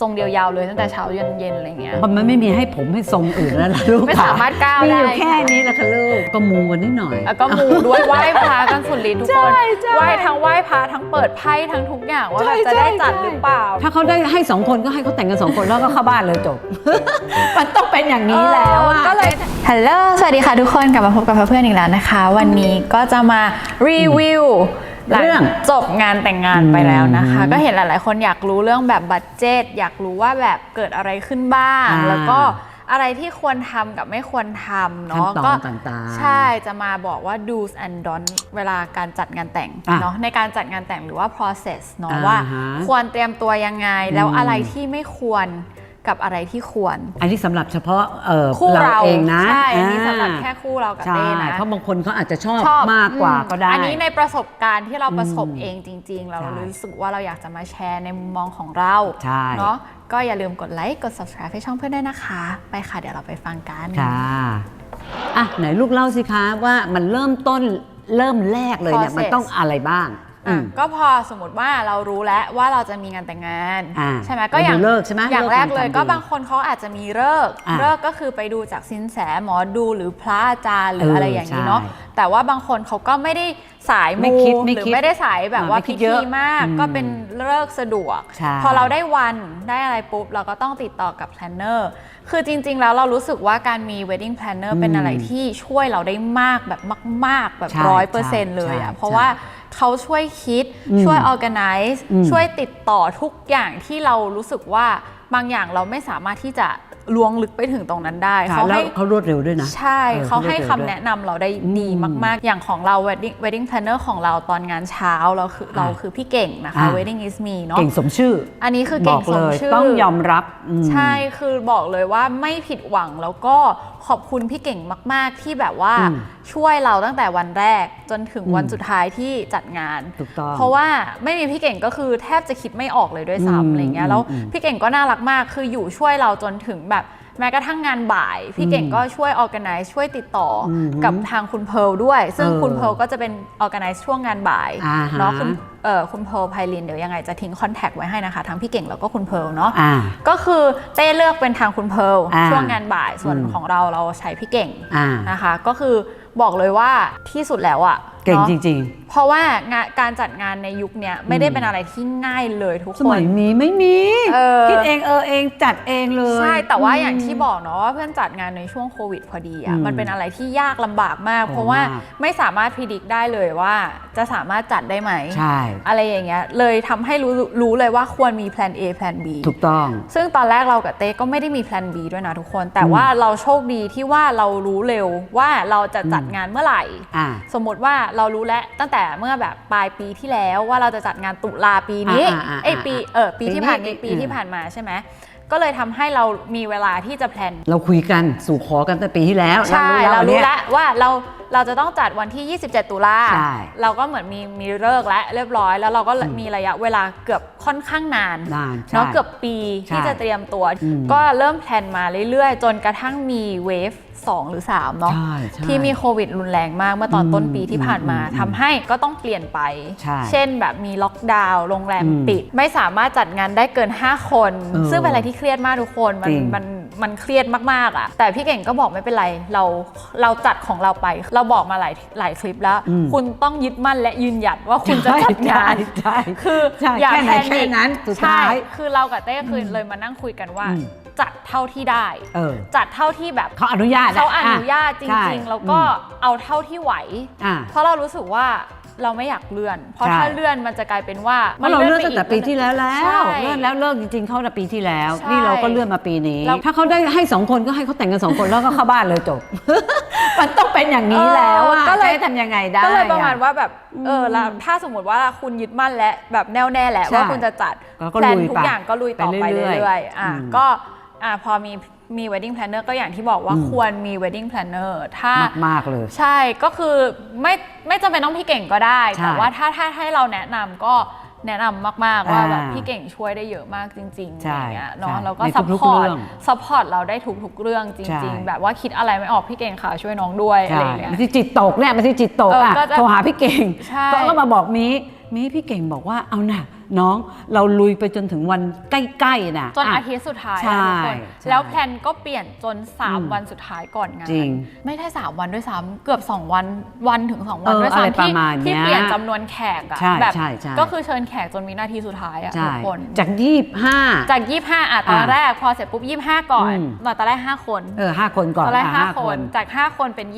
ทรงเดียวยาวเลยตั้งแต่เช้ายันเย็นอะไรเงี้ย มันไม่มีให้ผมให้ทรงอื่นแล้วล่ะลูกไม่ค่ะสามารถก้าวมีอยู่ได้แค่นี้แหละค่ะลูก ก็มูกันนิดหน่อย แล้วก็มูด้วยไหว้พระกันสุดฤทธิ์ทุกคนใช่ใช่ไหว้ทั้งไหว้พระทั้งเปิดไพ่ทั้งทุกอย่างว่าแบบจะได้จัดหรือเปล่า ถ้าเขาได้ให้สองคนก็ให้เขาแต่งกันสองคนแล้วก็เข้าบ้านเลยจบ มันต้องเป็นอย่างนี้แล้วอะก็เลยฮัลโหลสวัสดีค่ะทุกคนกลับมาพบกับเพื่อนๆอีกแล้วนะคะ วันนี้ก็จะมารีวิว หลัเรื่อง จบงานแต่งงานไปแล้วนะคะอืมก็เห็นหลาย ๆ คนอยากรู้เรื่องแบบบัตเจตอยากรู้ว่าแบบเกิดอะไรขึ้นบ้าง อ่าแล้วก็อะไรที่ควรทำกับไม่ควรทำเนาะขั้นตอนก็ต่างๆใช่จะมาบอกว่า do's and don't เวลาการจัดงานแต่งอะเนาะในการจัดงานแต่งหรือว่า process เนาะอ่าว่า ฮะ ควรเตรียมตัวยังไงแล้วอืมอะไรที่ไม่ควร กับอะไรที่ควร อันนี้สำหรับเฉพาะเออคู่เราเองนะใช่อันนี้าสำหรับแค่คู่เรากับใช่เต้นะ เพราะบางคนเขาอาจจะชอบชอบมากกว่าอืมก็ได้ อันนี้ในประสบการณ์ที่เราประสบอืมเองจริง ๆ เราใช่ รู้สึกว่าเราอยากจะมาแชร์ในมุมมองของเราใช่เนาะก็อย่าลืมกดไลค์กด subscribe ให้ช่องเพื่อนด้วยนะคะ ไปค่ะเดี๋ยวเราไปฟังกัน ค่ะอะไหนลูกเล่าสิคะว่ามันเริ่มต้นเริ่มแรกเลยเนี่ย Process มันต้องอะไรบ้าง อือะมก็พอสมมติว่าเรารู้แล้วว่าเราจะมีงานแต่งงานอ่าใช่ไหมก็อย่างเราดูฤกษ์ใช่ไหมอย่างฤกษ์แรกเลยทำดีก็บางคนเขาอาจจะมีเลิกษ์อ่าเลิกษ์ก็คือไปดูจากสินแสหมอดูหรือพระอาจารย์หรือเอออะไรอย่างนี้เนาะใช่แต่ว่าบางคนเขาก็ไม่ได้สายไม่มูคิดไม่หรือคิดไม่ได้สายแบบอ่าว่าไม่คิพิดเยธีอะมาก อืมก็เป็นเลิกษ์สะดวก ใช่ พอเราได้วันได้อะไรปุ๊บ เราก็ต้องติดต่อกับแพลนเนอร์คือจริง ๆ แล้วเรารู้สึกว่าการมี wedding planner เป็นอะไรที่ช่วยเราได้มากแบบมาก ๆ แบบใช่ร้อยเปอร์เซ็นต์เลยใช่อะเพราะใช่ว่า เขาช่วยคิดอืมช่วย organize อืมช่วยติดต่อทุกอย่างที่เรารู้สึกว่าบางอย่างเราไม่สามารถที่จะ ล้วงลึกไปถึงตรงนั้นได้ค่ะเขาแล้วให้เขารวดเร็วด้วยนะ ใช่เออเขาให้เขาคำเร็วด้วยแนะนำเราได้ดีอืมมากๆ อย่างของเรา wedding wedding planner ของเราตอนงานเช้าเราคือเราคือพี่เก่งนะคะ อ่า wedding is me เนาะเก่งสมชื่ออันนี้คือบอกเก่งสเลมยชื่อ ต้องยอมรับอืม ใช่ คือบอกเลยว่าไม่ผิดหวังแล้วก็ขอบคุณพี่เก่งมาก ๆ ที่แบบว่าอืมช่วยเราตั้งแต่วันแรกจนถึงอืมวันสุดท้ายที่จัดงาน ถูกต้องเพราะว่าไม่มีพี่เก่งก็คือแทบจะคิดไม่ออกเลยด้วยอืมซ้ำอะไรเงี้ย แล้วอืมพี่เก่งก็น่ารักมาก คืออยู่ช่วยเราจนถึงแบบ แม้กระทั่งงานบ่าย พี่เก่งก็ช่วย organize ช่วยติดต่ออมกับทางคุณเพร์ลด้วย ซึ่งเออคุณเพร์ลก็จะเป็น organize ช่วงงานบ่ายอ่าฮะ เนาะคุณเอ่อคุณเพร์ลไพลินเดี๋ยวยังไงจะทิ้งคอนแทคไว้ให้นะคะ ทั้งพี่เก่งแล้วก็คุณเพร์ลเนาะ อ่า ก็คือเต้เลือกเป็นทางคุณเพร์ลอ่าช่วงงานบ่ายส่วนอืม ของเราเราใช้พี่เก่งอ่า นะคะ ก็คือบอกเลยว่าที่สุดแล้วอะ เก่งนาะจริงเพราะว่างานการจัดงานในยุคเนี้ยไม่ได้เป็นอะไรที่ง่ายเลยทุกๆสคมันยนี้ไม่มีเออ คิดเองเออเองจัดเองเลย ใช่ แต่ว่าอย่างที่บอกเนาะว่าเพื่อนจัดงานในช่วงโควิดพอดีอะอืมมันเป็นอะไรที่ยากลำบากมากโอ้เพราะว่ามาก ไม่สามารถพิจิตรได้เลยว่า จะสามารถจัดได้ไหม ใช่ อะไรอย่างเงี้ยเลยทำให้รู้รู้เลยว่าควรมีแพลน A แพลน B ถูกต้อง ซึ่งตอนแรกเรากับเต้ก็ไม่ได้มีแพลน B ด้วยนะทุกคน แต่ว่าเราโชคดีที่ว่าเรารู้เร็วว่าเราจะจัดงานเมื่อไหร่ อ่า สมมติว่าเรารู้แล้วตั้งแต่เมื่อแบบปลายปีที่แล้วว่าเราจะจัดงานตุลาปีนี้อ่าอ่าอ่าเอ้ยปีเออปีปีที่นี้ผ่านนี้ปีปีอืมที่ผ่านมาใช่ไหมก็เลยทำให้เรามีเวลาที่จะแพลน เราคุยกันสู่ขอกันตั้งแต่ปีที่แล้ว ใช่ เราอันรู้นี้ยแล้วว่าเรา เราจะต้องจัดวันที่ 27 ตุลาใช่เราก็เหมือนมีมีเลิกษ์และเรียบร้อย แล้วเราก็มีระยะเวลาเกือบค่อนข้างนานนานใช่เนาะเกือบปีใช่ที่จะเตรียมตัว อืม ก็เริ่มแพลนมาเรื่อยๆ จนกระทั่งมีเวฟ 2 หรือ 3 เนาะ ใช่ใช่ ที่มีโควิดรุนแรงมากเมื่อตอนอืมต้นปีที่ผ่านมาอืมทำให้ก็ต้องเปลี่ยนไป ใช่เช่นแบบมีล็อกดาวน์โรงแรมอืมปิด ไม่สามารถจัดงานได้เกิน 5 คน เออซึ่งเป็นอะไรที่เครียดมากทุกคน มันจริงมัน มันเครียดมากๆอะ แต่พี่เก่งก็บอกไม่เป็นไร เราเราจัดของเราไป เราบอกมาหลายหลายคลิปแล้วอืมคุณต้องยึดมั่นและยืนหยัดว่าคุณจะจัดงานใช่ใช่คือใช่อย่าแค่ไหนพแค่นั้นสุดท้ายใช่คือเรากับเต้คือเลยมานั่งคุยกันว่าอืมจัดเท่าที่ได้เออจัดเท่าที่แบบเขาอนุญาตะเขาอนุญาตจใช่ริง ๆ แล้วก็เอาเท่าที่ไหวอ่าเพราะเรารู้สึกว่า เราไม่อยากเลื่อน เพราะใช่ถ้าเลื่อนมันจะกลายเป็นว่าเพราะเราเลื่อนไปตั้งแต่ปีที่แล้วแล้ใช่วเลื่อนแล้วเลิกจริงๆเขาแต่ปีที่แล้วใช่นี่เราก็เลื่อนมาปีนี้แล้วถ้าเขาได้ให้สองคนก็ให้เขาแต่งกันสองคนแล้วก็เข้าบ้านเลยจบมันต้องเป็นอย่างนี้แล้วอะก็เลยจะให้ทำยังไงได้ก็เลยประมาณอว่าแบบเออแล้วถ้าสมมติว่าคุณยึดมั่นและแบบแน่วแน่แหละใช่ว่าคุณจะจัดแล้วก็แพลนลุยทุกไปอย่างก็ลุยต่อไปไปเรื่อยๆเรื่อยๆอะอืมก็อะพอมี มี wedding planner ก็อย่างที่บอกว่าอืมควรมี wedding planner ถ้ามาก ๆ เลย ใช่ก็คือไม่ไม่จำเป็นต้องพี่เก่งก็ได้ ใช่แต่ว่าถ้าถ้าให้เราแนะนำก็แนะนำมาก ๆ ว่าอ่าแบบพี่เก่งช่วยได้เยอะมากจริงๆใช่อย่างเงี้ยเนาะใช่แล้วก็ในซัพทุกพๆอร์ตเรื่องซัพพอร์ตเราได้ทุกๆเรื่องจใช่ ริง ๆ แบบว่าคิดอะไรไม่ออกพี่เก่งค่ะช่วยน้องด้วยอะไรใช่อย่างเงี้ยบางทีจิตตกเนี่ยบางทีจิตตกเอออะก็จะโทรหาพี่เก่งใช่เขาก็มาบอกมีมีพี่เก่งบอกว่าเอาน่ะน้องเราลุยไปจนถึงวันใกล้ๆนะจนอะอาทิตย์สุดท้ายใช่อะทุกคนใช่ แล้วแพลนก็เปลี่ยนจนอืม3วันสุดท้ายก่อนงานจริงไม่ได้ 3 วันด้วยซ้ำเกือบ 2 วันวันถึง 2 วันเออด้วยอะไรซ้ำที่ประมาณที่เนี้ยเปลี่ยนจำนวนแขกอะใช่แบบใช่ใช่ก็คือเชิญแขกจนวินาทีสุดท้ายอะใช่ทุกคนจากยี่ห้าจาก 25อะตอนอะแรกพอเสร็จปุ๊บ 25 ก่อนอืมตอนแรก 5 คนเออห้าคนก่อนตอนแรกอะ5คนจาก 5 คนเป็นอะ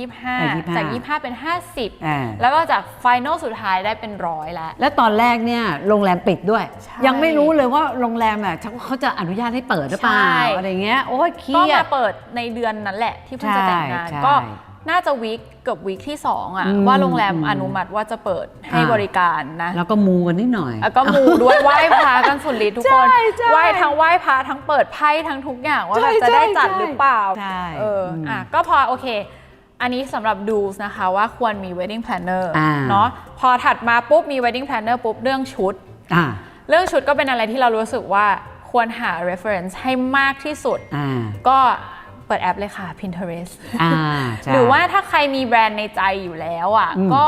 25 25 จาก 25 เป็นอ่า50 แล้วก็จากไฟนอลสุดท้ายได้เป็นร้อยแล้วแล้วตอนแรกเนี่ยโรงแรมปิดด้วย ใช่ยังไม่รู้เลยว่าโรงแรมอะเขาจะอนุญาตให้เปิดหรือเปล่าใช่ อะไรเงี้ยโอ้ยเครีก็ยมาด เปิดในเดือนนั้นแหละที่เพิ่งจะแต่งงานใช่ก็ใช่น่าจะวีคเกือบวีคที่2อะอืมว่าโรงแรมอืมอนุมัติว่าจะเปิดให้อ่า บริการนะแล้วก็มูกันนิดหน่อย แล้วก็มูด้วยไหว้พระกันสุดฤทธิ์ทุกคนใช่ใช่ไหว้ทั้งไหว้พระทั้งเปิดไพ่ทั้งทุกอย่างว่าใช่แบบจะได้จัดใช่ หรือเปล่า ใช่เอออมอะก็พอโอเค อันนี้สำหรับดูสนะคะว่าควรมี wedding planner อ่าเนาะพอถัดมาปุ๊บมี wedding planner ปุ๊บเรื่องชุดอ่า เรื่องชุดก็เป็นอะไรที่เรารู้สึกว่าควรหา reference ให้มากที่สุดอ่าก็เปิดแอปเลยค่ะ Pinterest อ่าใช่หรือว่าถ้าใครมีแบรนด์ในใจอยู่แล้วอะอืมก็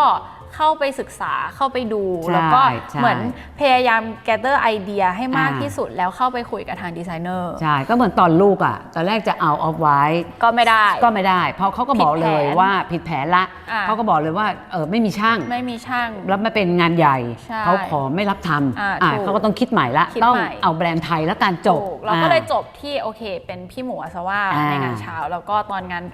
เข้าไปศึกษาเข้าไปดูใช่แล้วก็ใช่เหมือนพยายาม gather ไอเดียให้มากอ่าที่สุดแล้วเข้าไปคุยกับทางดีไซเนอร์ใช่ ก็เหมือนตอนลูกอะ ตอนแรกจะเอาออฟไว้ ก็ไม่ได้ก็ไม่ได้ เพราะเขาก็บอกเลยผิดแผนว่าผิดแผนละอ่าเขาก็บอกเลยว่าเออไม่มีช่างไม่มีช่างแล้วไม่เป็นงานใหญ่ใช่เขาขอไม่รับทอ่าำอ่าถูกเขาก็ต้องคิดใหม่ละคิดต้องใหม่เอาแบรนด์ไทยแล้วการจบถูกเราก็เลยอ่าจบที่โอเค เป็นพี่หมูอัศว่าอ่าในงานเช้าแล้วก็ตอนงาน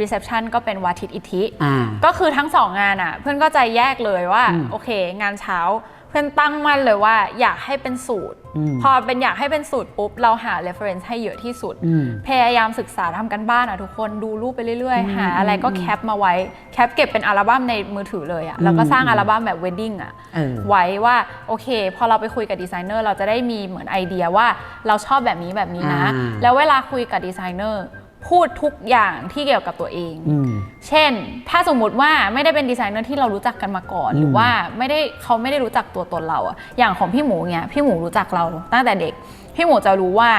reception ก็เป็นวาทิตอิทธิอ่าก็คือทั้งสองงานอะ เพื่อนก็ใจแยกเลยว่าอืมโอเค งานเช้าเพื่อนตั้งมั่นเลยว่าอยากให้เป็นสูตรอืมพอเป็นอยากให้เป็นสูตรปุ๊บ เราหา reference ให้เยอะที่สุดอืมพยายามศึกษาทำกันบ้านอะทุกคนดูรูปไปเรื่อยอืมๆหาอะไรก็อืมแคปมาไว้ แคปเก็บเป็นอัลบั้มในมือถือเลยอะแล้วก็สร้างอืมอัลบั้มแบบ wedding อะเออไว้ว่าโอเค พอเราไปคุยกับดีไซเนอร์เราจะได้มีเหมือนไอเดียว่าเราชอบแบบนี้แบบนี้นะอ่าแล้วเวลาคุยกับดีไซเนอร์ พูดทุกอย่างที่เกี่ยวกับตัวเอง อืม เช่น ถ้าสมมุติว่าไม่ได้เป็นดีไซเนอร์ที่เรารู้จักกันมาก่อนอืมหรือว่าไม่ได้เขาไม่ได้รู้จักตัวตนเราอะอย่างของพี่หมูเนี่ยพี่หมูรู้จักเราตั้งแต่เด็ก พี่หมูจะรู้ว่า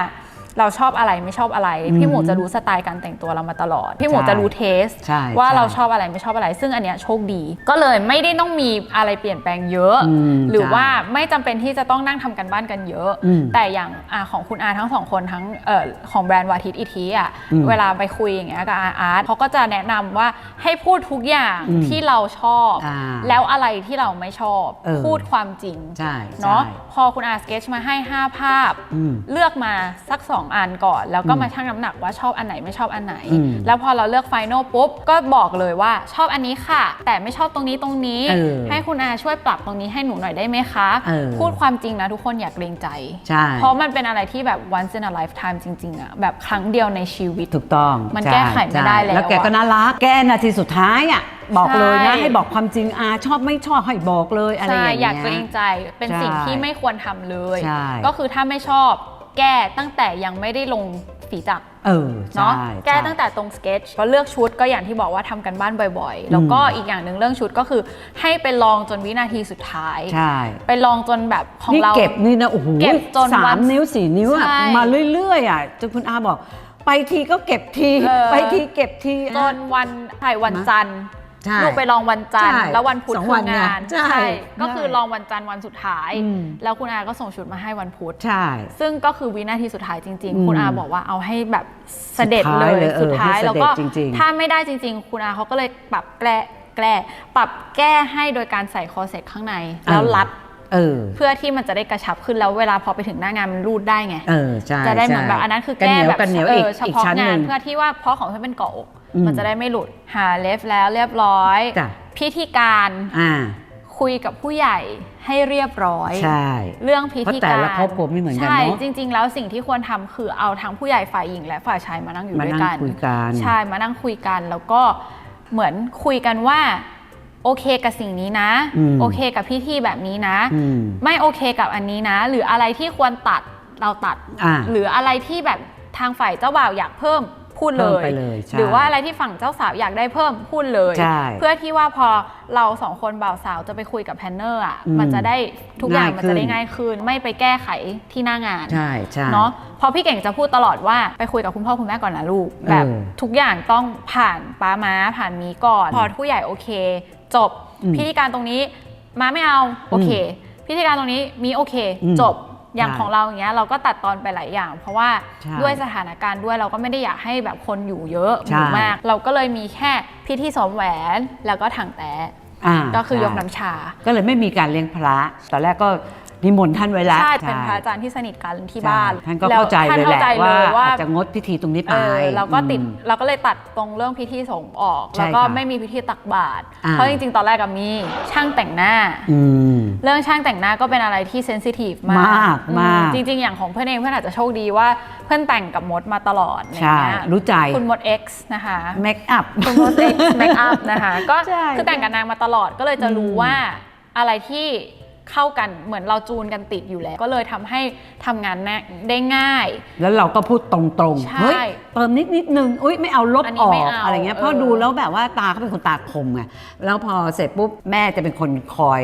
เราชอบอะไรไม่ชอบอะไรอืมพี่หมูจะรู้สไตล์การแต่งตัวเรามาตลอด พี่หมูใช่จะรู้เทสใช่ว่าใช่เราชอบอะไรไม่ชอบอะไร ซึ่งอันเนี้ยโชคดี ก็เลยไม่ได้ต้องมีอะไรเปลี่ยนแปลงเยอะอืมหรือใช่ว่าไม่จำเป็นที่จะต้องนั่งทำกันบ้านกันเยอะอืมแต่อย่างอาของคุณอาทั้งสองคนทั้งเอ่อของแบรนด์วาทิตอีทีอะอืมเวลาไปคุยอย่างเงี้ยกับอาอาร์ตเขาก็จะแนะนำว่าให้พูดทุกอย่างอืมที่เราชอบอ่าแล้วอะไรที่เราไม่ชอบเออพูดความจริงใช่เนาะใช่พอคุณอาสเกจมาให้ 5 ภาพอืมเลือกมาสัก2อันก่อน แล้วก็อืมมาชั่งน้ำหนักว่าชอบอันไหนไม่ชอบอันไหนอืมแล้วพอเราเลือกไฟนอลปุ๊บ ก็บอกเลยว่าชอบอันนี้ค่ะ แต่ไม่ชอบตรงนี้ตรงนี้เออให้คุณอาช่วยปรับตรงนี้ให้หนูหน่อยได้ไหมคะเออพูดความจริงนะทุกคนอยากเกรงใจใช่เพราะมันเป็นอะไรที่แบบ once in a lifetime จริงๆอะแบบครั้งเดียวในชีวิตถูกต้องมันใช่แก้ไขไม่ได้แล้วแล้วแกก็อะน่ารักแกนาทีสุดท้ายอะบอกเลยนะใช่ให้บอกความจริงอาชอบไม่ชอบให้บอกเลยอะไรอใช่ย่างอเงี้ยากเกรงใจเป็นใช่สิ่งที่ไม่ควรทำเลยใช่ก็คือถ้าไม่ชอบ แก้ตั้งแต่ยังไม่ได้ลงฝีจักรเออเนาะใช่แก้ใช่ตั้งแต่ตรงสเก็ตก็เลือกชุดก็อย่างที่บอกว่าทำกันบ้านบ่อย ๆ แล้วก็อีกอย่างหนึ่งเรื่องชุดก็คือ ให้ไปลองจนวินาทีสุดท้าย ใช่ ไปลองจนแบบของนี่เรา เก็บนี่นะโอ้โหเก็บจนสาวัมนนิ้วสี่นิ้วอะใช่มาเรื่อยๆอะจนคุณอาบอก ไปทีก็เก็บที เออ ไปทีเก็บที จนวันถ่ายวันจันทร์ ใช่ลูกไปลองวันจันทร์ใช่แล้ววันพุธสองคืวัอนไงงานใช่ก็คือใช่ลองวันจันทร์วันสุดท้าย อืม แล้วคุณอาก็ส่งชุดมาให้วันพุธ ใช่ ซึ่งก็คือวินาทีสุดท้ายจริง อืมๆ คุณอาบอกว่าเอาให้แบบเสด็จสุดเลท้ายยเลยเออสุดท้ายให้เสด็จแล้วก็จริงๆ ถ้าไม่ได้จริง ๆ คุณอาเขาก็เลยปรับแก้แก้ปรับแก้ให้โดยการใส่คอร์เซ็ตข้างในแล้วรัดเออ เพื่อที่มันจะได้กระชับขึ้นแล้วเวลาพอไปถึงหน้างานมันรูดได้ไง เออใช่จะได้เหมือนใช่แบบอันนั้นคือกันแก้เหนียวแบบกันเหนียวเออีกอเฉอีกพาะชั้นหงานึ่นงเพื่อที่ว่าเพราะของฉันเป็นเกาะอกอื มมันจะได้ไม่หลุดหาเลฟแล้วเรียบร้อยจ้ะพิธีการอ่าคุยกับผู้ใหญ่ให้เรียบร้อย ใช่ เรื่องพิธีเพราะแต่การละครอบครัวไม่เหมือนกันใช่เนอะจริง ๆ แล้วสิ่งที่ควรทำคือเอาทั้งผู้ใหญ่ฝ่ายหญิง และฝ่ายชายมานั่งอยู่มาด้วยนั่งกันคุยกัน ใช่มานั่งคุยกัน แล้วก็เหมือนคุยกันว่าโอเคกับสิ่งนี้นะอืมโอเคกับพิธีแบบนี้นะอืมไม่โอเคกับอันนี้นะ หรืออะไรที่ควรตัดเราตัดอ่าหรืออะไรที่แบบทางฝ่ายเจ้าบ่าวอยากเพิ่ม พูดเลเพิ่มย ไปเลยใช่ หรือว่าอะไรที่ฝั่งเจ้าสาวอยากได้เพิ่มพูดเลย ใช่เพื่อที่ว่าพอเราสองคนบ่าวสาวจะไปคุยกับแพนเนอร์อะอืมมันจะได้ทุกอย่างง่ายมันจะได้ขึ้นง่ายขึ้นไม่ไปแก้ไขที่หน้างาน ใช่ใช่ เนาะเพอพี่เก่งจะพูดตลอดว่าไปคุยกับคุณพ่อคุณแม่ก่อนนะลูกเออแบบทุกอย่างต้องผ่านป้าม้าผ่านมีก่อน พอผู้ใหญ่โอเค จบอืมพิธีการตรงนี้ม้าไม่เอาโอเค พิธีการตรงนี้มีโอเค อืมจบ อย่างใช่ของเราอย่างเงี้ยเราก็ตัดตอนไปหลายอย่าง เพราะว่าใช่ด้วยสถานการณ์ด้วยเราก็ไม่ได้อยากให้แบบคนอยู่เยอะหใช่มู่มาก เราก็เลยมีแค่พิธีสวมแหวนแล้วก็ถังแตะอ่าก็คือยกใช่น้ำชา ก็เลยไม่มีการเลี้ยงพระตอนแรกก็ นิมนต์ท่านไว้แล้วใช่เป็นพระอาจารย์ที่สนิทกันที่ใช่บ้านท่านก็แล้วเข้าใจท่านเลยแหละเข้าใจว่าเลยว่าอาจจะงดพิธีตรงนี้ไปเออเราก็ติดอืมเราก็เลยตัดตรงเรื่องพิธีสงฆ์ออกใช่แล้วก็ค่ะไม่มีพิธีตักบาตรอ่าเพราะจริงๆ ตอนแรกก็มีช่างแต่งหน้าอืมเรื่องช่างแต่งหน้าก็เป็นอะไรที่เซนซิทีฟมากมากอืมากจริง ๆ อย่างของเพื่อนเองเพื่อนอาจจะโชคดีว่าเพื่อนแต่งกับมดมาตลอดอะไรใช่เงี้ยรู้ใจคุณมด X นะคะเมคอัพคุณมด X เมคอัพนะคะก็ใช่คือแต่งกับนางมาตลอดก็เลยจะรู้อืมว่าอะไรที่ เข้ากันเหมือนเราจูนกันติดอยู่แล้ว ก็เลยทำให้ทำงานได้ง่าย แล้วเราก็พูดตรงใช่ๆ เฮ้ยเติมนิดนิดนึงอุ้ยไม่เอาลบอันอนี้อไม่กเอาอะไรเงี้ยเออ เพราะดูแล้วแบบว่าตาเขาเป็นคนตาคมไงแล้วพอเสร็จปุ๊บแม่จะเป็นคนคอย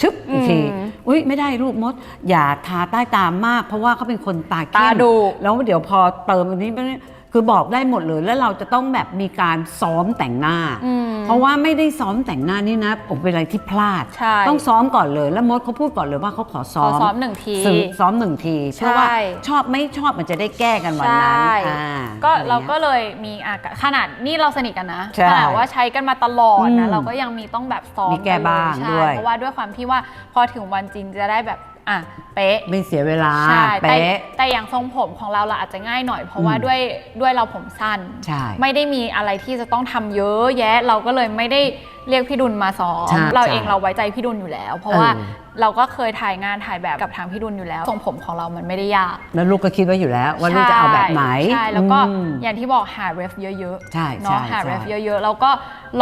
ชึบอีกทีอืมอุ้ยไม่ได้ลูกมด อย่าทาใต้ตามมาก เพราะว่าเขาเป็นคนตาเข้มตาดุ แล้วเดี๋ยวพอเติมอันนี้ไปเนี่ย คือบอกได้หมดเลยแล้วเราจะต้องแบบมีการซ้อมแต่งหน้าอืมเพราะว่าไม่ได้ซ้อมแต่งหน้านี่นะผมเป็นอะไรที่พลาด ใช่ต้องซ้อมก่อนเลยแล้วมดเขาพูดก่อนเลยว่าเขาขอซ้อขอมซ้อมหนึ่งทีซึ่งซ้อมหนึ่งทีเพื่อว่าใช่ชอบไม่ชอบมันจะได้แก้กันวันนั้นใช่อ่าก็อะไรงี้ยเราก็เลยมีอากาขนาดนี่เราสนิทกันนะใช่ขนาดว่าใช้กันมาตลอดอืนะมเราก็ยังมีต้องแบบซ้อมมีแก้บ้างกันเลยด้วยใช่เพราะว่าด้วยความที่ว่าพอถึงวันจริงจะได้แบบ อะเป๊ะไม่เสียเวลาใช่แต่เป๊ะ แต่อย่างทรงผมของเราเราอาจจะง่ายหน่อย เพราะว่าอืม ด้วยด้วยเราผมสั้น ใช่ ไม่ได้มีอะไรที่จะต้องทำเยอะแยะ เราก็เลยไม่ได้เรียกพี่ดุลมาซ้อมใช่เราใช่เองเราไว้ใจพี่ดุลอยู่แล้ว เพราะว่าเออ เราก็เคยถ่ายงานถ่ายแบบกับทางพี่ดุลอยู่แล้วทรงผมของเรามันไม่ได้ยากแล้วลูกก็คิดไว้อยู่แล้ว ว่าลูกจะเอาแบบไหนใช่แล้วก็อืม อย่างที่บอกหาเรฟเยอะๆใช่เนาะใช่หาใช่เรฟเยอะๆแล้วก็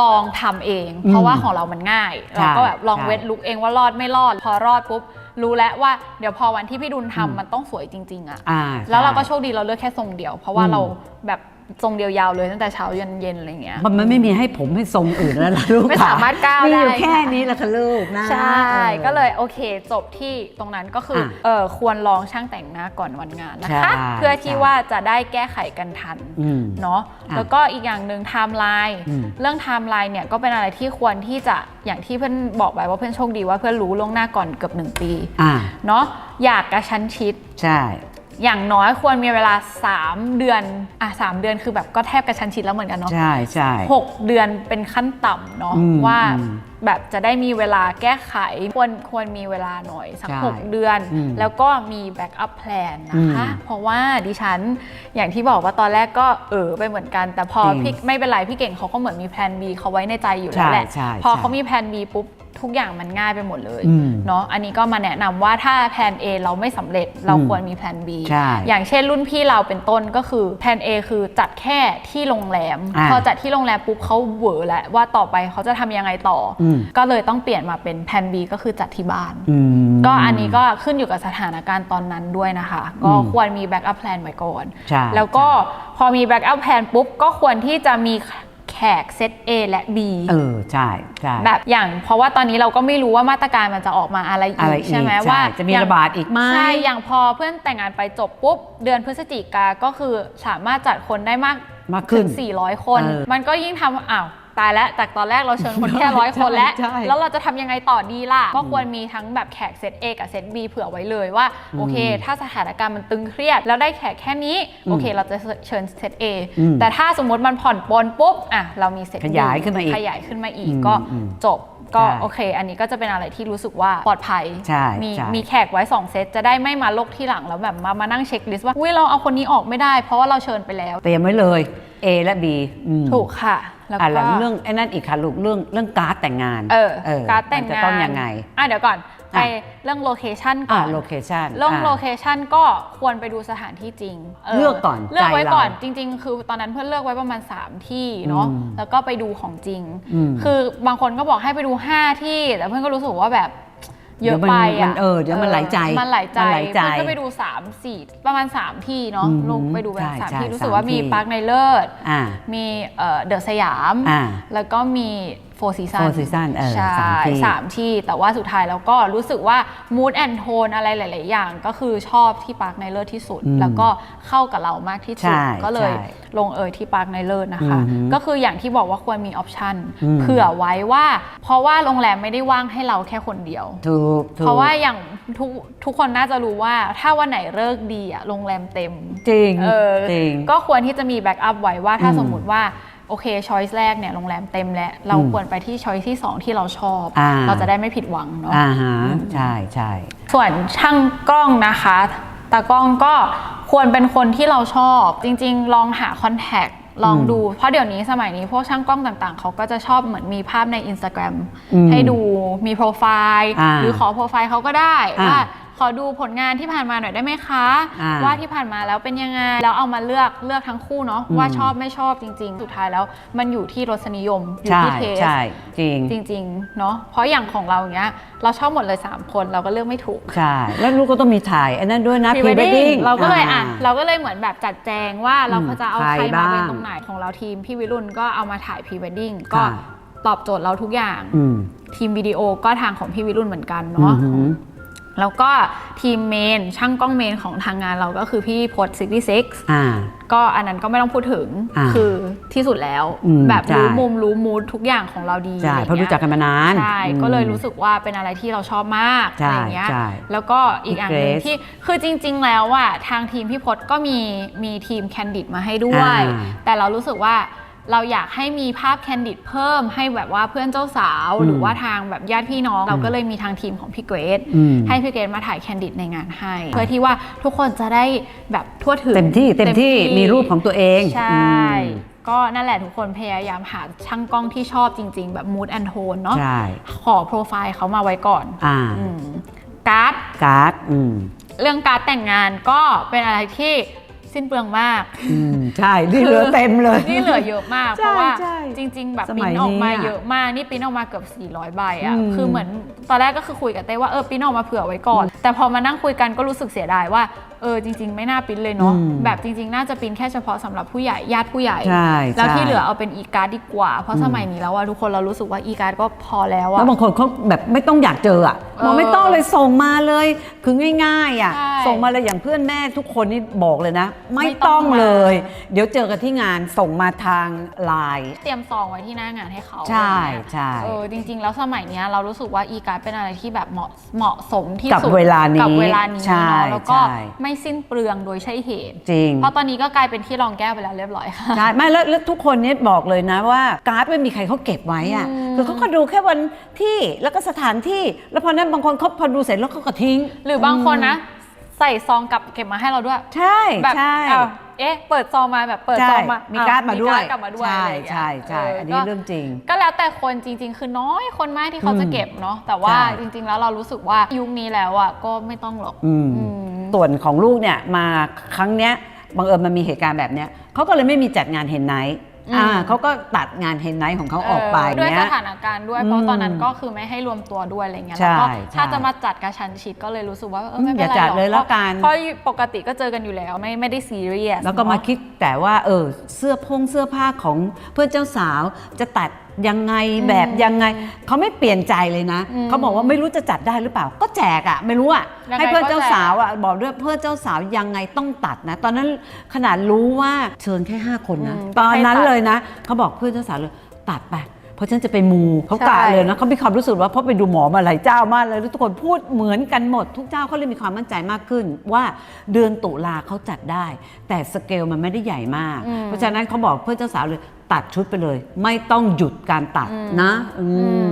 ลองทำเองอืมเพราะว่าของเรามันง่ายใช่เราก็แบบลองใช่ เวทลุกเองว่ารอดไม่รอด พอรอดปุ๊บ รู้แล้วว่าเดี๋ยวพอวันที่พี่ดุลทำมันต้องสวยจริง ๆอะอ่าแล้วเราก็ใช่โชคดีเราเลือกแค่ทรงเดียว เพราะว่าอืมเราแบบ ทรงเดียวยาวเลยตั้งแต่เช้ายันเย็นอะไรอย่างเงี้ย มันไม่มีให้ผมให้ทรงอื่นแล้วล่ะลูกไม่สามารถก้าวมีอยู่ได้แค่นี้แหละค่ะลูกนะใช่ออก็เลยโอเคจบที่ตรงนั้นก็คืออะเออควรลองช่างแต่งหน้าก่อนวันงานนะใช่คะ เพื่อที่ใช่ว่าจะได้แก้ไขกันทันอืมเนาะอะแล้วก็อีกอย่างหนึ่งไทม์ไลน์อืมเรื่องไทม์ไลน์เนี่ยก็เป็นอะไรที่ควรที่จะอย่างที่เพื่อนบอกไปว่าเพื่อนโชคดีว่าเพื่อนรู้ล่วงหน้าก่อนเกือบหนึ่งปีอ่าเนาะอยากกระชั้นชิดใช่ อย่างน้อยควรมีเวลา 3 เดือนอะสามเดือนคือแบบก็แทบกระชั้นชิดแล้วเหมือนกันเนาะใช่ใช่หกเดือนเป็นขั้นต่ำเนาะอืมว่าอืมแบบจะได้มีเวลาแก้ไขควรควรมีเวลาหน่อย สักใช่6เดือนอืมแล้วก็มีแบ็กอัพแพลนนะคะอืมเพราะว่าดิฉันอย่างที่บอกว่าตอนแรกก็เออไปเหมือนกัน แต่พอจริงพี่ไม่เป็นไรพี่เก่งเขาก็เหมือนมีแพลน B เขาไว้ในใจอยู่แล้วแหละใช่ใช่พอใช่เขามีแพลน B ปุ๊บ ทุกอย่างมันง่ายไปหมดเลยอืมเนาะอันนี้ก็มาแนะนำว่าถ้าแพลน A เราไม่สำเร็จเราอืมควรมีแพลน B ใช่อย่างเช่นรุ่นพี่เราเป็นต้นก็คือแพลน A คือจัดแค่ที่โรงแรม อ่าพอจัดที่โรงแรมปุ๊บเขาเหวอแล้วว่าต่อไปเขาจะทำยังไงต่ออม ก็เลยต้องเปลี่ยนมาเป็นแพลน B ก็คือจัดที่บ้าน อืม ก็อันนี้ก็ขึ้นอยู่กับสถานการณ์ตอนนั้นด้วยนะคะ ก็อืมควรมีแบ็กอัพแพลนไว้ก่อน ใช่แล้วก็พอมีแบ็กอัพแพลนปุ๊บ ก็ควรที่จะมี แขกเซต A และ B เออใช่ใช่แบบอย่างเพราะว่าตอนนี้เราก็ไม่รู้ว่ามาตรการมันจะออกมาอะไรอะอีไรกอีกใช่ไหมใช่ว่าจะมีอย่งระบาดอีกไหม ใช่อย่างพอเพื่อนแต่งงานไปจบปุ๊บ เดือนพฤศจิกาก็คือสามารถจัดคนได้มากมากขึ้ถึนง400 คน เออ มันก็ยิ่งทำอ้าว ตายแล้วจากตอนแรกเราเชิญคนแค่ร้อยคนแล้วใช่ใช่แล้วเราจะทำยังไงต่อดีล่ะ ก็ควรมีทั้งแบบแขกเซต A กับเซต B เผื่อไว้เลยว่า โอเค ถ้าสถานการณ์มันตึงเครียด แล้วได้แขกแค่นี้ โอเค เราจะเชิญเซต A อืมแต่ถ้าสมมติมันผ่อนปลนปุ๊บอะเรามีเซต B ขยายขึ้นมาอีกขยายขึ้นมาอีกอืมก็อืมจบก็ใช่โอเค อันนี้ก็จะเป็นอะไรที่รู้สึกว่าปลอดภัยใช่มีใช่ มีแขกไว้2เซตจะได้ไม่มาลกที่หลังแล้วแบบมามานั่งเช็คลิสต์ว่าอุ้ยเราเอาคนนี้ออกไม่ได้ เพราะว่าเราเชิญไปแล้ว เตรียมไว้เลย A และ B อืม ถูกค่ะ แล้วอะก็แล้วเรื่องไอ้นั่นอีกค่ะลูกเรื่องเรื่องการ์ดแต่งงานเออเออการดแต่งมันจะงานต้องยังไง อะเดี๋ยวก่อนไปอะ เรื่องโลเคชันก่อ่าอน โลเคชัน เรื่องโลเคชันก็ควรไปดูสถานที่จริงเลือกก่อนเลือกไว้ใจเราก่อนจริง ๆ คือตอนนั้นเพื่อนเลือกไว้ประมาณ 3 ที่เนาะอืมแล้วก็ไปดูของจริง อืม คือบางคนก็บอกให้ไปดู 5 ที่ แต่เพื่อนก็รู้สึกว่าแบบ เยอะเดี๋ยวมันไปมัอะนเออเดี๋ยวมันหลายใจมันหลายใจมันหลายใจเพื่อนก็ไปดู3 4ประมาณ 3 ที่เนาะอืมลงไปดูแบบใช่สามใช่ที่รู้สึกสามว่ามีที่ปาร์คในเลิศอ่ามีเดอะสยามอ่าแล้วก็มี four season Four season เออใช่สามที่ สามที่ แต่ว่าสุดท้ายแล้วก็รู้สึกว่า mood and tone อะไรหลาย ๆ อย่าง ก็คือชอบที่ปาร์คในเลิศที่สุดอืมแล้วก็เข้ากับเรามากที่สุด ใช่ก็เลยใช่ลงเอยที่ปาร์คในเลิศนะคะ อือหือก็คืออย่างที่บอกว่าควรมีออปชันอืม เผื่อไว้ว่า เพราะว่าโรงแรมไม่ได้ว่างให้เราแค่คนเดียว ถูกถูกเพราะว่าอย่างทุกทุกคนน่าจะรู้ว่าถ้าวันไหนเลิกดีอะโรงแรมเต็ม จริงเออจริง ก็ควรที่จะมีแบ็กอัพไว้ว่าถ้าอืมสมมุติว่า โอเคช้อยส์แรกเนี่ยโรงแรมเต็มแล้ว เราอืมควรไปที่ช้อยส์ที่ 2 ที่เราชอบอ่าเราจะได้ไม่ผิดหวังเนาะอ่าฮะใช่ใช่ส่วนช่างกล้องนะคะตากล้องก็ควรเป็นคนที่เราชอบ จริง ๆ ลองหาคอนแทคลองดู เพราะเดี๋ยวนี้สมัยนี้พวกช่างกล้องต่างๆ เขาก็จะชอบเหมือนมีภาพใน Instagram อืมให้ดูมีโปรไฟล์อ่าหรือขอโปรไฟล์เขาก็ได้อ่าว่า ขอดูผลงานที่ผ่านมาหน่อยได้ไหมคะ อ่าว่าที่ผ่านมาแล้วเป็นยังไง แล้วเอามาเลือกเลือกทั้งคู่เนาะอืม ว่าชอบไม่ชอบจริง ๆ สุดท้ายแล้วมันอยู่ที่รสนิยมอยู่ใช่ที่เทสใช่จริงจริงๆเนาะเพราะอย่างของเราอย่างเงี้ยเราชอบหมดเลย3คนเราก็เลือกไม่ถูก ใช่แล้วลูกก็ต้องมีถ่าย อันนั้นด้วยนะ พรีพรีเวดเวดดิ้ดิ้งงเราก็เลยอะเราก็เลยเหมือนแบบจัดแจงว่าเราอืมจะเอาใครใครมาเป็นบ้างตรงไหนของเราทีมพี่วิรุณก็เอามาถ่ายพรีเวดดิ้งก็ค่ะ ตอบโจทย์เราทุกอย่าง อืม ทีมวิดีโอก็ทางของพี่วิรุณเหมือนกันอืเนาะอหือ แล้วก็ทีมเมนช่างกล้องเมนของทางงานเราก็คือพี่พศ66อ่า ก็อันนั้นก็ไม่ต้องพูดถึงอ่าคือที่สุดแล้ว อืมแบบรู้ใช่ มุมรู้มูดทุกอย่างของเราดีใช่อไงี้ย เพราะรู้จักกันมานานใช่อืมก็เลยรู้สึกว่าเป็นอะไรที่เราชอบมากใช่อะไรอย่างเงี้ย ใช่แล้วก็อีกอย่างหนึ่ง Grace ที่ คือจริง ๆ แล้วอะทางทีมพี่พศก็มีมีทีมแคนดิดมาให้ด้วย อ่าแต่เรารู้สึกว่า เราอยากให้มีภาพแคนดิดเพิ่มให้แบบว่าเพื่อนเจ้าสาวอืมหรือว่าทางแบบญาติพี่น้อง เราก็เลยมีทางทีมของพี่เกรซอืมให้พี่เกรซมาถ่ายแคนดิดในงานให้ เพื่อที่ว่าทุกคนจะได้แบบทั่วถึงเต็มที่เต็มที่มีรูปของตัวเองใช่อืมก็นั่นแหละทุกคนพยายามหาช่างกล้องที่ชอบจริง ๆ แบบ mood and tone เนาะใช่ขอโปรไฟล์เขามาไว้ก่อนอ่าอืมการ์ดการ์ดอืมเรื่องการ์ดแต่งงานก็เป็นอะไรที่ สิ้นเปลืองมาก อืมใช่นี่เหลือเต็มเลย นี่เหลือเยอะมาก ใช่เพราะว่าใช่จริง ๆ แบบสปริ้มัยนออกมานี้อะเยอะมาก นี่ปริ้นออกมาเกือบ 400 ใบอะอืมคือเหมือนตอนแรกก็คือคุยกับเต้ว่าเออปริ้นออกมาเผื่อไว้ก่อน แต่พอมานั่งคุยกันก็รู้สึกเสียดายว่า เออจริง ๆ ไม่น่าปริ้นเลยเนาะอืมแบบจริง ๆ น่าจะปริ้นแค่เฉพาะสำหรับผู้ใหญ่ญาติผู้ใหญ่ ใช่แล้วที่ใช่เหลือเอาเป็นอีการ์ดดีกว่า เพราะสมัยนี้แล้วอะทุกคนเรารู้สึกว่าอีการ์ดก็พอแล้วแล้อะวบางคนเขาแบบไม่ต้องอยากเจออะเออบอกไม่ต้องเลยส่งมาเลย คือง่ายๆอะ ใช่ส่งมาเลยอย่างเพื่อนแม่ทุกคนนี่บอกเลยนะ ไม่ไม่ต้ต้อองงมา เลย เดี๋ยวเจอกันที่งานส่งมาทางไลน์เตรียมซองไว้ที่หน้างานให้เขาใช่อะไรเงี้ยใช่ เออจริง ๆ แล้วสมัยเนี้ยเรารู้สึกว่าอีการ์ดเป็นอะไรที่แบบเหมาะเหมาะสมที่กับสุดเวลานี้กับเวลานี้ใช่เนาะแล้วก็ใช่ ไม่สิ้นเปลืองโดยใช่เหตุ จริง เพราะตอนนี้ก็กลายเป็นที่รองแก้วไปแล้วเรียบร้อยค่ะ ใช่ไม่แล้วแล้วทุกคนเนี่ยบอกเลยนะว่าการ์ดไม่มีใครเขาเก็บไว้อะอืม คือเขาก็ดูแค่วันที่แล้วก็สถานที่ แล้วพอนั้นบางคนเขาพอดูเสร็จแล้วเขาก็ทิ้ง หรือบางคนนะ ใส่ซองกลับเก็บมาให้เราด้วย ใช่แบบใช่ อ้าวเอ๊ะ เปิดซองมาแบบเปิดใช่ซองมามีอ้การ์ดมาด้วยกร์กลับมาด้วยใช่อะไรอย่างเงี้ยใช่ใช่เอันนี้เรื่องจริง ก็แล้วแต่คนจริง ๆ คือน้อยคนมากที่เขาจะอืมเก็บเนาะแต่ว่าใช่ จริง ๆ แล้วเรารู้สึกว่ายุคนี้แล้วอะก็ไม่ต้องหรอกอืม อืม ส่วนของลูกเนี่ยมาครั้งเนี้ยบังเอิญมันมีเหตุการณ์แบบเนี้ยเขาก็เลยไม่มีจัดงานเฮนไนท์อืม อ่าเขาก็ตัดงานเฮนไนท์ของเขาออกไปเด้วยเนี้สย ถานการณ์ด้วย เพราะอืมตอนนั้นก็คือไม่ให้รวมตัวด้วยอะไรเงี้ยใช่แล้วก็ใช่ถ้าจะมาจัดกระชันชิดก็เลยรู้สึกว่าเออไม่เป็นอย่าไรจัดหรอกเลยแล้วกัน เพราะปกติก็เจอกันอยู่แล้วไม่ไม่ได้ซีเรียสแล้วก็มาคิดแต่ว่าเออเสื้อพงเสื้อผ้าของเพื่อนเจ้าสาวจะตัด ยังไงแบบยังไงเขาไม่เปลี่ยนใจเลยนะอืมเขาบอกว่าไม่รู้จะจัดได้หรือเปล่า ก็แจกอะไม่รู้อะยังไงให้เพื่อนเจ้าก็แจกสาวอะบอกด้วยเพื่อนเจ้าสาวยังไงต้องตัดนะ ตอนนั้นขนาดรู้ว่าเชิญแค่ 5 คนนะอืมตอนนั้นให้ตัดเลยนะเขาบอกเพื่อนเจ้าสาวเลยตัดไปเพราะฉันจะไปมูเขากะใช่เลยนะเขามีความรู้สึกว่าเพราะไปดูหมอมาหลายเจ้ามากเลยแล้วทุกคนพูดเหมือนกันหมด ทุกเจ้าเขาเลยมีความมั่นใจมากขึ้น ว่าเดือนตุลาเขาจัดได้ แต่สเกลมันไม่ได้ใหญ่มากอืมเพราะฉะนั้นเขาบอกเพื่อนเจ้าสาวเลย ตัดชุดไปเลย ไม่ต้องหยุดการตัดอืมนะอืมอืม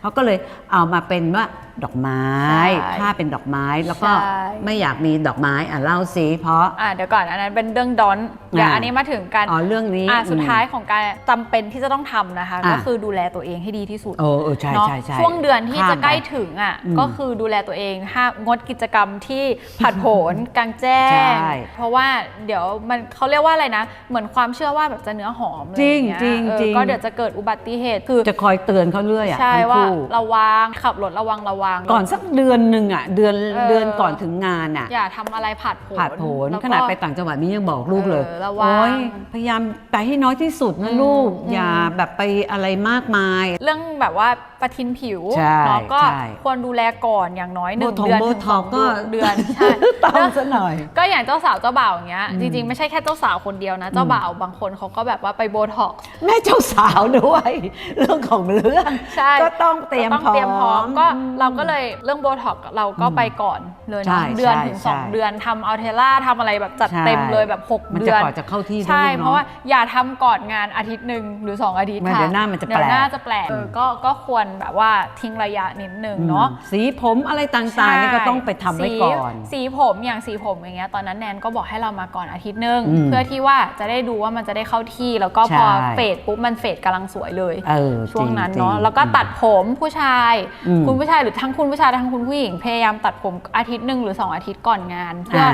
เขาก็เลยเอามาเป็นว่า ดอกไม้ใช่ผ้าเป็นดอกไม้แล้วก็ใช่ ไม่อยากมีดอกไม้อะเล่าสิเพราะ อะเดี๋ยวก่อนอันนั้นเป็นเรื่องดอนเดี๋ยวอ่า อันนี้มาถึงการอ๋อเรื่องนี้อะสุดอืมท้ายของการจำเป็นที่จะต้องทำนะคะ อะ ก็คือดูแลตัวเองให้ดีที่สุดโอ้เออใช่เนาะใช่ใช่ ช่วงเดือนที่ข้ามจะใกล้ไปถึงอะอืมก็คือดูแลตัวเองห้ามงดกิจกรรมที่ผัดโผน กลางแจ้งใช่เพราะว่าเดี๋ยวมันเขาเรียกว่าอะไรนะ เหมือนความเชื่อว่าแบบจะเนื้อหอมอะไรอย่างเงี้ยจริงเออจริง ก็เดี๋ยวจะเกิดอุบัติเหตุคือจะคอยเตือนเขาเรื่อยอะใช่ทั้งว่าคู่ ระวังขับรถระวังระวัวังก่อนสักเดือนหนึ่งอะเดือนเออ เดือนก่อนถึงงานอะอย่าทำอะไรผัดโผนผ่าดโผนแล้วก็ ขนาดไปต่างจังหวัดนี้ยังบอกลูกเลยเออระวัง โอ๊ยพยายามไปให้น้อยที่สุดนะลูกอืมอย่าแบบไปอะไรมากมาย เรื่องแบบว่าประทินผิวใช่เนาะก็ใช่ควรดูแลก่อนอย่างน้อยหนึ่งโบท็อกเดือนโบถึงท็สออกงก็ เดือนใช่ ต้องซะหน่อย ก็อย่างเจ้าสาวเจ้าบ่าวอย่างเงี้ยอืมจริงๆไม่ใช่แค่เจ้าสาวคนเดียวนะเจ้าบ่าวบางคนเขาก็แบบว่าไปโบท็อกซ์ แม่เจ้าสาวด้วย เรื่องของเรื่อง ใช่ก็ต้องเตรียมก็ต้องพร้อมเตรียมพร้อมก็อืมเราก็เลยเรื่องโบท็อกซ์เราก็ไปก่อนเลยใช่เนาะเดือนใช่ถึงใช่2 เดือนทำอัลเทล่าทำอะไรแบบจัดใช่เต็มเลยแบบ 6 มันเดืจะอนกว่าจะเข้าที่นะใช่ลูกนเพราะว่าอย่าทำก่อนงานอาทิตย์หนึ่งหรือ 2 อาทิตย์ไม่ค่ะเดี๋ยวหน้ามันจะเดี๋ยวแปลกหน้าจะแปลกเออก็ก็ควรแบบว่าทิ้งระยะนิดนึงอืมเนาะ สีผมอะไรต่างๆนี่ก็ต้องไปทำไว้ก่อน สีสีผมอย่างสีผมอย่างเงี้ยตอนนั้นแนนก็บอกให้เรามาก่อนอาทิตย์หนึง อืมเพื่อที่ว่าจะได้ดูว่ามันจะได้เข้าที่แล้วก็พอใช่ เฟดปุ๊บมันเฟดกำลังสวยเลย เออช่วงนั้นจริเนาะๆแล้วก็ตัดผมผู้ชาย อืม คุณผู้ชายหรือทั้งคุณผู้ชายทั้งคุณผู้หญิงพยายามตัดผมอาทิตย์หนึ่งหรือ 2 อาทิตย์ก่อนงานเพื่ออา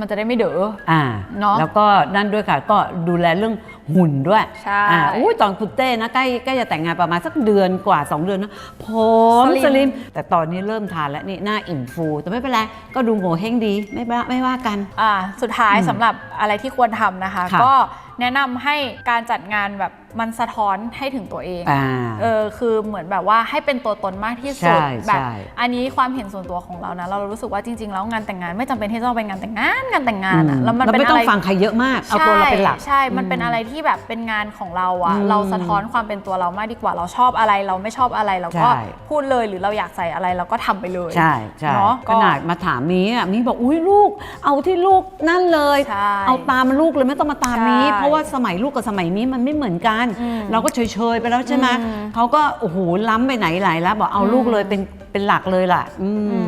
มันจะได้ไม่เด๋ออ่าเนอะแล้วก็นั่นด้วยค่ะ ก็ดูแลเรื่องหุ่นด้วยใช่อ่าอุ้ยตอนคุณเต้นะใกล้ใกล้จะแต่งงานประมาณสักเดือนกว่า 2 เดือนนะผอมสลิมสลิมแต่ตอนนี้เริ่มทานแล้วนี่หน้าอิ่มฟู แต่ไม่เป็นไร ก็ดูโง่เฮงดีไม่ว่าไม่ว่ากัน อ่าสุดท้ายอืมสำหรับอะไรที่ควรทำนะคะ ค่ะก็แนะนำให้การจัดงานแบบ มันสะท้อนให้ถึงตัวเองอ่าเออคือเหมือนแบบว่าให้เป็นตัวตนมากที่สุดใช่แบบใช่อันนี้ความเห็นส่วนตัวของเรานะ เรารู้สึกว่าจริง ๆ แล้วงานแต่งงานไม่จำเป็นที่จะต้องเป็นงานแต่งงานงานแต่งงานอะแล้วมันเราเป็นไม่อะต้องไรฟังใครเยอะมากเอาตัวเราเป็นหลักใช่ มันเป็นอะไรที่แบบเป็นงานของเราอะอืมเราสะท้อนความเป็นตัวเรามากดีกว่าเราชอบอะไรเราไม่ชอบอะไรเราก็ใช่พูดเลยหรือเราอยากใส่อะไรเราก็ทำไปเลยใช่ใช่เนาะขนาดมาถามมีอะมีบอกอุ้ยลูก เอาที่ลูกนั่นเลยใช่เอาตามลูกเลยไม่ต้องมาตามนี้ใช่เพราะว่าสมัยลูกกับสมัยนี้มันไม่เหมือนกันอืมเราก็เฉยๆไปแล้วใช่ไหมอืมเขาก็โอ้โหล้ำไปไหนหลายแล้วบอกเอาอืมลูกเลยเป็นเป็นหลักเลยล่ะ อืมอื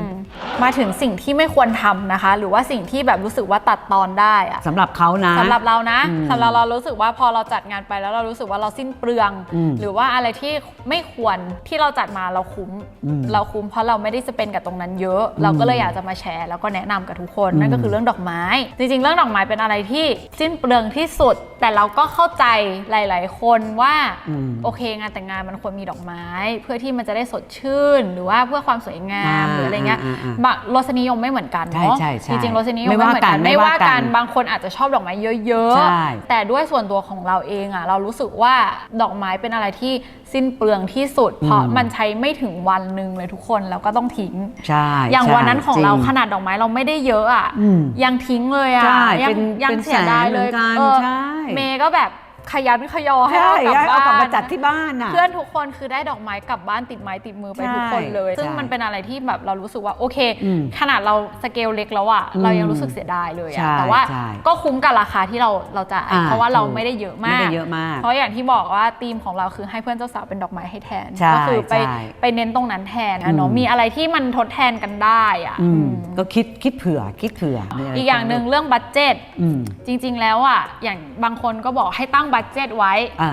มมาถึงสิ่งที่ไม่ควรทำนะคะ หรือว่าสิ่งที่แบบรู้สึกว่าตัดตอนได้อะสำหรับเขานะสำหรับเรานะอืมสำหรับเรารู้สึกว่าพอเราจัดงานไปแล้วเรารู้สึกว่าเราสิ้นเปลืองอืมหรือว่าอะไรที่ไม่ควรที่เราจัดมาเราคุ้มอืมเราคุ้มเพราะเราไม่ได้จะเป็นกับตรงนั้นเยอะ เราก็เลยอยากจะมาแชร์ แล้วก็แนะนำกับทุกคนอืมนั่นก็คือเรื่องดอกไม้ จริงๆ เรื่องดอกไม้เป็นอะไรที่สิ้นเปลืองที่สุด แต่เราก็เข้าใจหลาย ๆ คนว่าอืมโอเคงานแต่งงานมันควรมีดอกไม้ เพื่อที่มันจะได้สดชื่น หรือว่าเพื่อความสวยงามอ่าหรืออะไรเงี้ยอ่าอ่าบางรสนิยมไม่เหมือนกันใช่เนาะใช่ใช่จริงๆรสนิยมไม่ไม่ว่าเหมือนกันกันไม่ไม่ว่าว่ากักันนบางคนอาจจะชอบดอกไม้เยอะใช่ๆแต่ด้วยส่วนตัวของเราเองอะเรารู้สึกว่าดอกไม้เป็นอะไรที่สิ้นเปลืองที่สุด เพราะอืมมันใช้ไม่ถึงวันหนึ่งเลยทุกคนแล้วก็ต้องทิ้งใช่อย่างใช่วันนั้นของเราจขนาดดอกไม้เราไม่ได้เยอะอะอืมยังทิ้งเลยอะใช่ยัเป็นยังเป็นเสียดายเลยแสนเหมือนกันเออใช่เมย์ก็แบบ ขยันขยอให้ใช่เอากลับเอากลับบ้านมาจัดที่บ้านน่ะ เพื่อนทุกคนคือได้ดอกไม้กลับบ้านติดไม้ติดมือไปทุกคนเลย ใช่ซึ่งใช่มันเป็นอะไรที่แบบเรารู้สึกว่าโอเค อืมขนาดเราสเกลเล็กแล้วอะอืมเรายังรู้สึกเสียดายเลยใช่อะแต่ว่าใช่ก็คุ้มกับราคาที่เราเราจ่ายอ่าเพราะว่าเราถูกไม่ได้เยอะไม่มากได้เยอะมากเพราะอย่างที่บอกว่าธีมของเราคือให้เพื่อนเจ้าสาวเป็นดอกไม้ให้แทนใช่ก็คือไปใช่ไปเน้นตรงนั้นแทนนะเนาะอืม มีอะไรที่มันทดแทนกันได้อะอืมอืม ก็คิดคิดเผื่อคิดเผื่อมีะไรอีกอย่างหนึ่งเรื่องบัตเจ็ต อืม จริง ๆ แล้วอะอย่างบางคนก็บอกให้ตั้งบัตเจ็ตไว้อ่า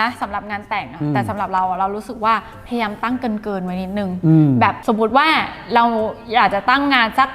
นะสำหรับงานแต่งอะอืมแต่สำหรับเราอะเรารู้สึกว่าพยายามตั้งเกินเกินๆไว้นิดนึง อืมแบบสมมติว่าเราอยากจะตั้งงานสัก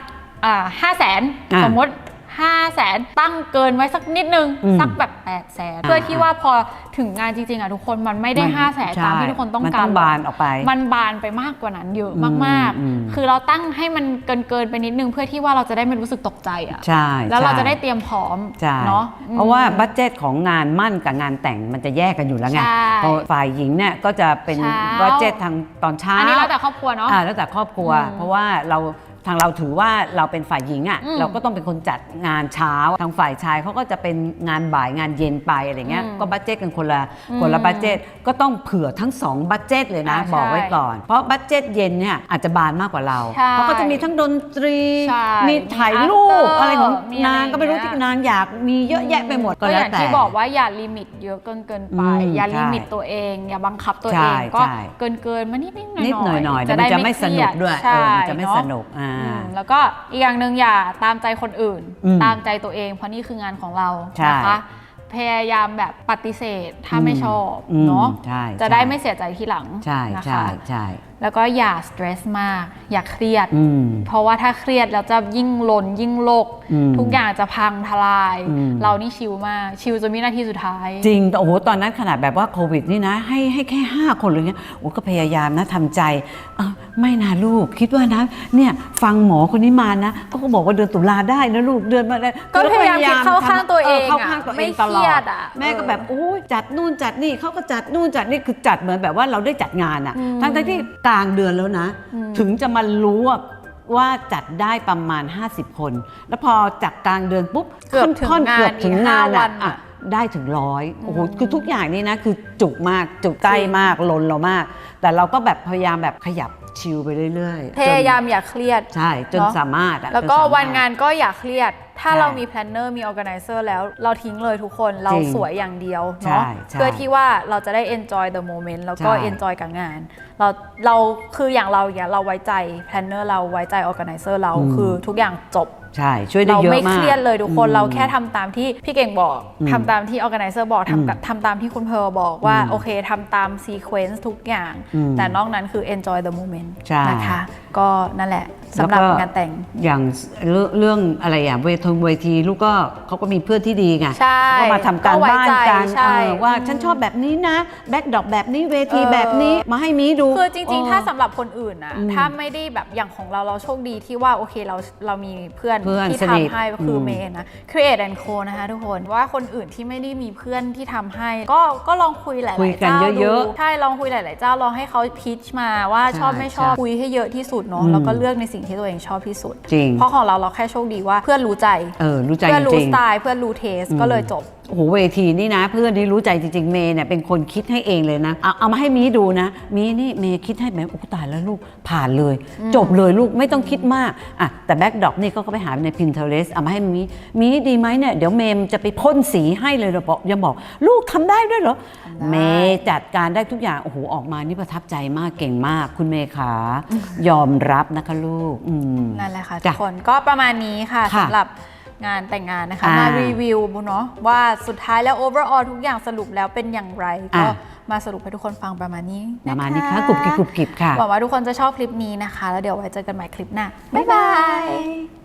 ห้าแสนอะสมมติ5 0 0แสนตั้งเกินไว้สักนิดนึง อืมสักแบบ8 0 0แสนเพื่อที่ว่าพอถึงงานจริงๆอะทุกคนมันไม่ได้5 0 0แสนตามที่ทุกคนต้องมันการต้องบานออกไป มันบานไปมากกว่านั้นเยอะอืมมากอืมๆคือเราตั้งให้มันเกินเกินๆไปนิดนึงเพื่อที่ว่าเราจะได้ไม่รู้สึกตกใจอะใช่แล้วเราใช่จะได้เตรียมพร้อมใช่เนาะเพราะว่าบัตเจตของงานมั่นกับงานแต่งมันจะแยกกันอยู่แล้วไงใช่เพราะฝ่ายหญิงเนี่ยก็จะเป็นเช้าบัตเจตทางตอนเช้าอันนี้แล้วแต่ครอบครัวเนาะอ่าแล้วแต่ครอบครัวอืมเพราะว่าเรา ทางเราถือว่าเราเป็นฝ่ายหญิงอะอืมเราก็ต้องเป็นคนจัดงานเช้า ทางฝ่ายชายเขาก็จะเป็นงานบ่ายงานเย็นไปอะไรเงี้ยอืมก็บัตเจตกันคนละอืมคนละบัตเจตก็ต้องเผื่อทั้งสองบัตเจตเลยนะ อ่าใช่บอกไว้ก่อน เพราะบัตเจตเย็นเนี่ยอาจจะบานมากกว่าเราใช่เพราะก็จะมีทั้งดนตรี ใช่มีถ่ายรูปมีอะไรของมีอะไรนางก็ไม่รู้อย่างเงี้ที่ยนางอยากมีเยอะแยะไปหมดก็ก็อแล้วย่างแต่ ที่บอกว่าอย่าลิมิตเยอะเกินเกินไป อืมอย่าลิมิตใช่ตัวเอง อย่าบังคับตัวใช่เองก็ใช่ เกินเกินๆมานิดนิดหน่อยนิดหน่อยหน่อยๆเดี๋ยวมันจะไม่สนุกด้วยใช่เออมันจะไม่เนสนุกอ่าอืมแล้วก็อีกอย่างหนึ่งอย่าตามใจคนอื่น อืมตามใจตัวเอง เพราะนี่คืองานของเราใช่ นะคะพยายามแบบปฏิเสธถ้าไม่ชอบอืมเนาะใช่จะได้ใช่ไม่เสียใจทีหลังใช่นะใช่คะ ใช่ แล้วก็อย่าสเตรสมาก อย่าเครียด อืม เพราะว่าถ้าเครียดแล้วจะยิ่งลนยิ่งโลก อืมทุกอย่างจะพังทลาย อืม เรานี่ชิลมาก ชิลจนวินาทีสุดท้าย จริงแต่โอ้โห ตอนนั้นขนาดแบบว่าโควิดนี่นะ ให้ให้แค่ 5 คนเลยเนี่ยโอ้ก็พยายามนะทำใจเอ้าไม่นะลูก คิดว่านะ เนี่ยฟังหมอคนนี้มานะเขาก็บอกว่าเดือนตุลาได้นะลูก เดือนมาได้ก็พยายามคิดเข้าข้างตัวเองเข้าข้างตัวเองไม่ตเคลรีอยดด อะแม่ก็เออแบบโอ้ยจัดนู่นจัดนี่เขาก็จัดนู่นจัดนี่ คือจัดเหมือนแบบว่าเราได้จัดงานอะอืมทั้งๆที่กลางเดือนแล้วนะอืมถึงจะมารู้ว่าว่าจัดได้ประมาณ 50 คน แล้วพอจากกลางเดือนปุ๊บเกือบถึงค่อนงานเกือบถึงอีกงานห้าวัอะนอะอะได้ถึงร้อยโอ้โหอืมคือทุกอย่างนี่นะคือจุกมากจุกใกล้มากลนเรามาก แต่เราก็แบบพยายามแบบขยับชิลไปเรื่อยๆพยายามอย่าเครียดใช่จนเนอะสามารถอะแล้วก็จสมรถวันงานก็อย่าเครียด ถ้าใช่เรามีแพลนเนอร์มีออ g a แก z นเซอร์แล้วเราทิ้งเลยทุกคนเราจริงสวยอย่างเดียวใช่เนาะใช่เพื่อที่ว่าเราจะได้ enjoy the moment แล้วก็ใช่ enjoy กับงาน เราเราคืออย่างเราอย่างเงี้ยเราไว้ใจแพลนเนอร์เราไว้ใจออ g a แก z นเซอร์เราอืมคือทุกอย่างจบ ใช่ช่วยได้เราเยอะไม่มากเครียดเลยทุกคนอืมเราแค่ทำตามที่พี่เก่งบอกอืมทำตามที่ organizer บอกอืมทำกับทำตามที่คุณเพร์ลบอกว่าอืมโอเคทำตาม sequence ทุกอย่างอืมแต่นอกนั้นคือ enjoy the moment ใช่นะคะก็นั่นแหละสำหรับแล้วก็งานแต่งอย่างเรื่องเรื่องอะไรอย่างเวทงเวทีลูกก็เขาก็มีเพื่อนที่ดีไงใช่เขาก็มาทำการก็ไว้บ้านใจกันใช่เออว่าอืมฉันชอบแบบนี้นะแบ็คดอกแบบนี้เวทีเออแบบนี้มาให้มีดูคือจริง ๆ ถ้าเออสำหรับคนอื่นนะอืมถ้าไม่ได้แบบอย่างของเราเราโชคดีที่ว่าโอเคเราเรามีเพื่อนเพื่อนที่สนิททำให้คืออมเมย์นะ Create and Co นะคะทุกคนว่าคนอื่นที่ไม่ได้มีเพื่อนที่ทำให้ ก็ก็ลองคุยหลายคุยๆกันเจ้าเยดูอะใช่ลองคุยหลาย ๆ เจ้าลองให้เขาพิชมาว่าใช่ชอบไม่ชอบใช่คุยให้เยอะที่สุดเนาะอืมแล้วก็เลือกในสิ่งที่ตัวเองชอบที่สุด จริง เพราะของเราเราแค่โชคดีว่าเพื่อนรู้ใจ เออรู้ใจเพื่อนจรู้ริสงไตล์เพื่อนรู้เทสอืมก็เลยจบ โอ้โหเวทีนี่นะ เพื่อนที่รู้ใจจริงๆเมย์เนี่ยเป็นคนคิดให้เองเลยนะเอาเอามาให้มีดูนะ มีนี่เมย์คิดให้แบบโอ้ตายแล้วลูกผ่านเลย จบเลยลูกไม่ต้องคิดมากอะแต่แบ็กดอกนี่ก็ไปหาใน Pinterest เอามาให้มีมีดีไหมเนี่ยเดี๋ยวเมย์จะไปพ่นสีให้เลยเราบอกยังบอก ลูกทำได้ด้วยเหรอทำได้เมย์จัดการได้ทุกอย่างโอ้โหออกมานี่ประทับใจมากเก่งมาก คุณเมย์ขายอมรับนะคะลูกอืมนั่นแหละค่ะทุจ้ะกคนก็ประมาณนี้ค่ะค่ะสำหรับ งานแต่งงานนะคะ อ่าม มารีวิวเนาะว่าสุดท้ายแล้ว overall ทุกอย่างสรุปแล้วเป็นอย่างไร ก็อะมาสรุปให้ทุกคนฟังประมาณนี้ประมาณนี้ค่ะกรุบกริบกรุบกริบค่ะ หวังว่าทุกคนจะชอบคลิปนี้นะคะ แล้วเดี๋ยวไว้เจอกันใหม่คลิปหน้า บ๊ายบาย